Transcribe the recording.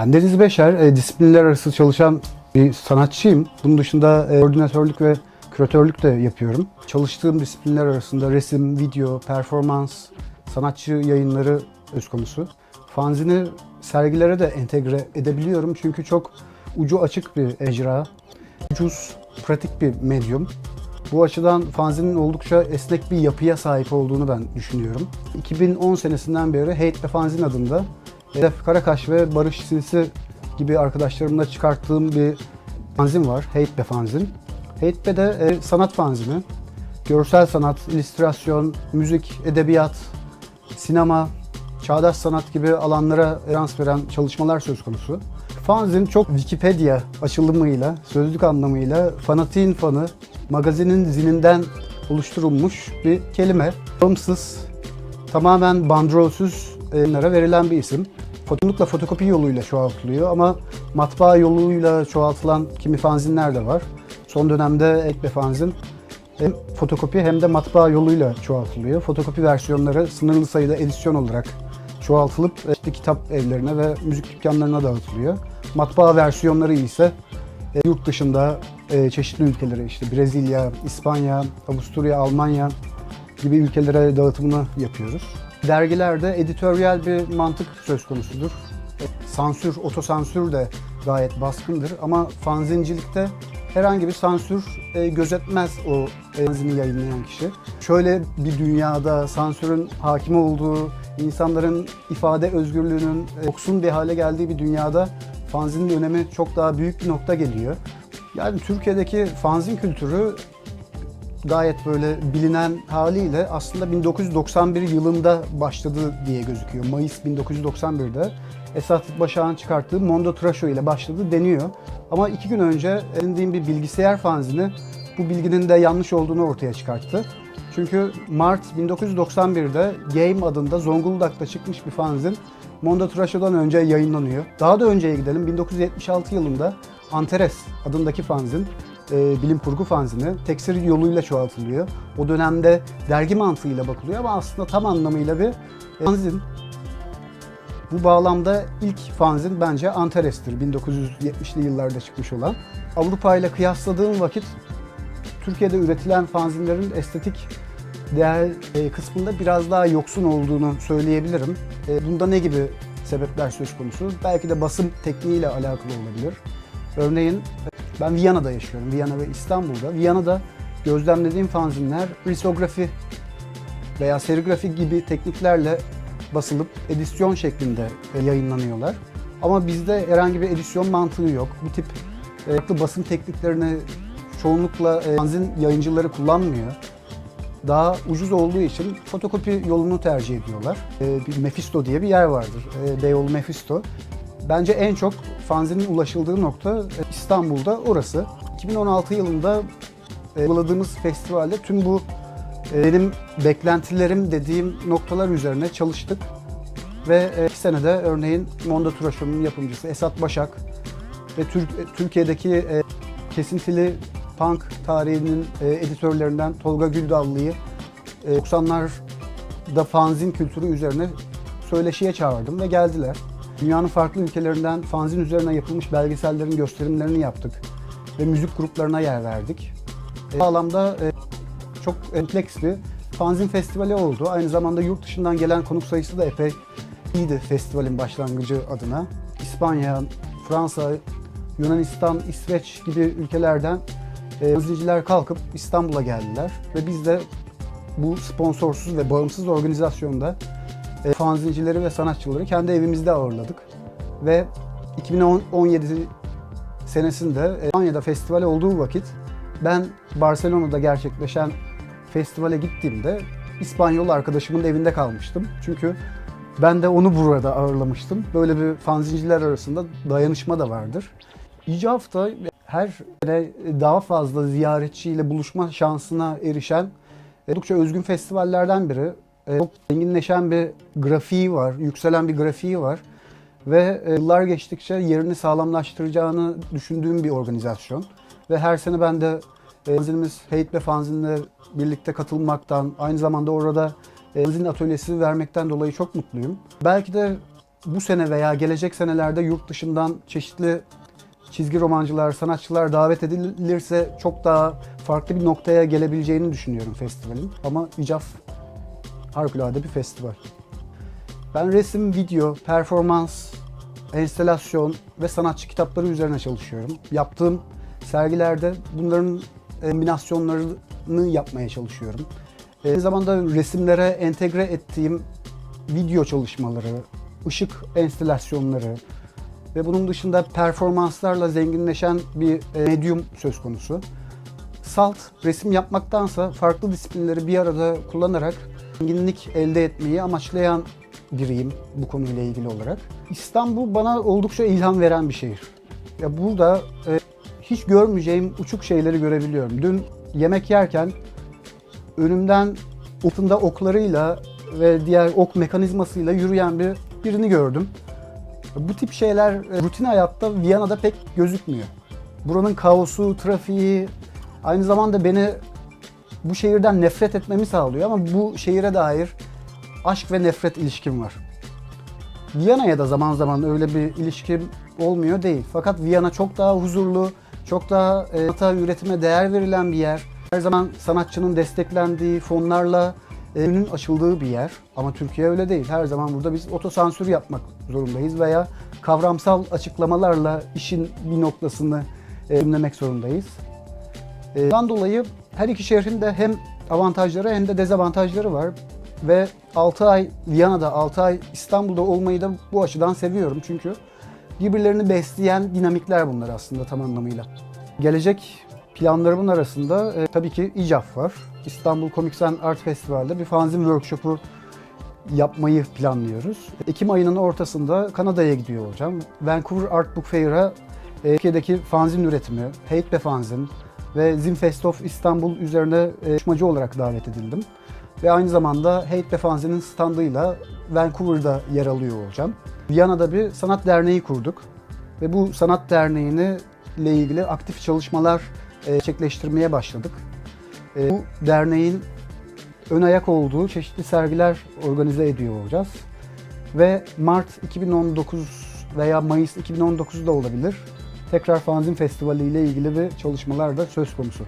Ben Deniz Beşer, e, disiplinler arası çalışan bir sanatçıyım. Bunun dışında e, koordinatörlük ve küratörlük de yapıyorum. Çalıştığım disiplinler arasında resim, video, performans, sanatçı yayınları söz konusu. Fanzini sergilere de entegre edebiliyorum çünkü çok ucu açık bir ecra, ucuz, pratik bir medyum. Bu açıdan fanzinin oldukça esnek bir yapıya sahip olduğunu ben düşünüyorum. 2010 senesinden beri Hate ve Fanzin adında Hedef Karakaş ve Barış Sinsi gibi arkadaşlarımla çıkarttığım bir fanzin var. Hate ve Fanzin. Hate de e, sanat fanzini. Görsel sanat, illüstrasyon, müzik, edebiyat, sinema, çağdaş sanat gibi alanlara referans veren çalışmalar söz konusu. Fanzin çok Wikipedia açılımıyla, sözlük anlamıyla fanatiğin fanı, magazinin zininden oluşturulmuş bir kelime. Bağımsız, tamamen bandrolsüz yayınlara verilen bir isim. Fotoğrafla fotokopi yoluyla çoğaltılıyor ama matbaa yoluyla çoğaltılan kimi fanzinler de var. Son dönemde ek bir fanzin hem fotokopi hem de matbaa yoluyla çoğaltılıyor. Fotokopi versiyonları sınırlı sayıda edisyon olarak çoğaltılıp işte kitap evlerine ve müzik dükkanlarına dağıtılıyor. Matbaa versiyonları ise e, yurt dışında e, çeşitli ülkelere işte Brezilya, İspanya, Avusturya, Almanya gibi ülkelere dağıtımını yapıyoruz. Dergilerde editoryal bir mantık söz konusudur. Sansür, otosansür de gayet baskındır ama fanzincilikte herhangi bir sansür e, gözetmez o e, fanzini yayınlayan kişi. Şöyle bir dünyada sansürün hakim olduğu, insanların ifade özgürlüğünün e, yoksun bir hale geldiği bir dünyada fanzinin önemi çok daha büyük bir nokta geliyor. Yani Türkiye'deki fanzin kültürü gayet böyle bilinen haliyle aslında 1991 yılında başladı diye gözüküyor. Mayıs 1991'de Esat Başak'ın çıkarttığı Mondo Trasho ile başladı deniyor. Ama iki gün önce edindiğim bir bilgisayar fanzini bu bilginin de yanlış olduğunu ortaya çıkarttı. Çünkü Mart 1991'de Game adında Zonguldak'ta çıkmış bir fanzin Mondo Trasho'dan önce yayınlanıyor. Daha da önceye gidelim. 1976 yılında Antares adındaki fanzin e, bilim kurgu fanzini tekstil yoluyla çoğaltılıyor. O dönemde dergi mantığıyla bakılıyor ama aslında tam anlamıyla bir e, fanzin. Bu bağlamda ilk fanzin bence Antares'tir. 1970'li yıllarda çıkmış olan. Avrupa ile kıyasladığım vakit Türkiye'de üretilen fanzinlerin estetik değer e, kısmında biraz daha yoksun olduğunu söyleyebilirim. Bunda ne gibi sebepler söz konusu? Belki de basım tekniğiyle alakalı olabilir. Örneğin ben Viyana'da yaşıyorum. Viyana ve İstanbul'da. Viyana'da gözlemlediğim fanzinler risografi veya serigrafi gibi tekniklerle basılıp edisyon şeklinde e, yayınlanıyorlar. Ama bizde herhangi bir edisyon mantığı yok. Bu tip e, farklı basım tekniklerini çoğunlukla e, fanzin yayıncıları kullanmıyor. Daha ucuz olduğu için fotokopi yolunu tercih ediyorlar. E, Bir Mephisto diye bir yer vardır. E, Beyoğlu Mephisto. Bence en çok fanzinin ulaşıldığı nokta e, İstanbul'da orası. 2016 yılında e, uyguladığımız festivalde tüm bu e, benim beklentilerim dediğim noktalar üzerine çalıştık. Ve iki senede örneğin Mondo Turaşo'nun yapımcısı Esat Başak ve Türk, Türkiye'deki kesintili punk tarihinin editörlerinden Tolga Güldallı'yı e, 90'larda fanzin kültürü üzerine söyleşiye çağırdım ve geldiler. Dünyanın farklı ülkelerinden fanzin üzerine yapılmış belgesellerin gösterimlerini yaptık ve müzik gruplarına yer verdik. E, bağlamda e, çok bir fanzin festivali oldu. Aynı zamanda yurt dışından gelen konuk sayısı da epey iyiydi festivalin başlangıcı adına. İspanya, Fransa, Yunanistan, İsveç gibi ülkelerden e, fanzinciler kalkıp İstanbul'a geldiler ve biz de bu sponsorsuz ve bağımsız organizasyonda e, fanzincileri ve sanatçıları kendi evimizde ağırladık. Ve 2017 senesinde e, İspanya'da festival olduğu vakit ben Barcelona'da gerçekleşen festivale gittiğimde İspanyol arkadaşımın evinde kalmıştım. Çünkü ben de onu burada ağırlamıştım. Böyle bir fanzinciler arasında dayanışma da vardır. İcaf da her sene daha fazla ziyaretçiyle buluşma şansına erişen oldukça özgün festivallerden biri. E, Çok zenginleşen bir grafiği var, yükselen bir grafiği var. Ve e, yıllar geçtikçe yerini sağlamlaştıracağını düşündüğüm bir organizasyon. Ve her sene ben de e, fanzinimiz Hate ve Fanzin'le birlikte katılmaktan, aynı zamanda orada e, fanzin atölyesi vermekten dolayı çok mutluyum. Belki de bu sene veya gelecek senelerde yurt dışından çeşitli çizgi romancılar, sanatçılar davet edilirse çok daha farklı bir noktaya gelebileceğini düşünüyorum festivalin. Ama İCAF harikulade bir festival. Ben resim, video, performans, enstelasyon ve sanatçı kitapları üzerine çalışıyorum. Yaptığım sergilerde bunların kombinasyonlarını yapmaya çalışıyorum. Aynı zamanda resimlere entegre ettiğim video çalışmaları, ışık enstelasyonları ve bunun dışında performanslarla zenginleşen bir e, medyum söz konusu. Salt resim yapmaktansa farklı disiplinleri bir arada kullanarak zenginlik elde etmeyi amaçlayan biriyim bu konuyla ilgili olarak. İstanbul bana oldukça ilham veren bir şehir. Ya burada e, hiç görmeyeceğim uçuk şeyleri görebiliyorum. Dün yemek yerken önümden altında oklarıyla ve diğer ok mekanizmasıyla yürüyen bir birini gördüm. Bu tip şeyler e, rutin hayatta Viyana'da pek gözükmüyor. Buranın kaosu, trafiği aynı zamanda beni bu şehirden nefret etmemi sağlıyor ama bu şehire dair aşk ve nefret ilişkim var. Viyana'ya da zaman zaman öyle bir ilişkim olmuyor değil. Fakat Viyana çok daha huzurlu, çok daha e, sanata, üretime değer verilen bir yer. Her zaman sanatçının desteklendiği, fonlarla e, önün açıldığı bir yer. Ama Türkiye öyle değil. Her zaman burada biz otosansür yapmak zorundayız veya kavramsal açıklamalarla işin bir noktasını e, dinlemek zorundayız. E, Bundan dolayı her iki şehrin de hem avantajları hem de dezavantajları var. Ve 6 ay Viyana'da, 6 ay İstanbul'da olmayı da bu açıdan seviyorum. Çünkü birbirlerini besleyen dinamikler bunlar aslında tam anlamıyla. Gelecek planlarımın arasında e, tabii ki İCAF var. İstanbul Comics and Art Festival'de bir fanzin workshop'u yapmayı planlıyoruz. Ekim ayının ortasında Kanada'ya gidiyor olacağım. Vancouver Art Book Fair'a e, Türkiye'deki fanzin üretimi, Hate be Fanzin ve Zimfest of İstanbul üzerine e, konuşmacı olarak davet edildim. Ve aynı zamanda Hate be Fanzin'in standıyla Vancouver'da yer alıyor olacağım. Viyana'da bir sanat derneği kurduk. Ve bu sanat derneğini ile ilgili aktif çalışmalar e, gerçekleştirmeye başladık. E, bu derneğin ön ayak olduğu çeşitli sergiler organize ediyor olacağız. Ve Mart 2019 veya Mayıs 2019'da olabilir. Tekrar Fanzin Festivali ile ilgili bir çalışmalar da söz konusu.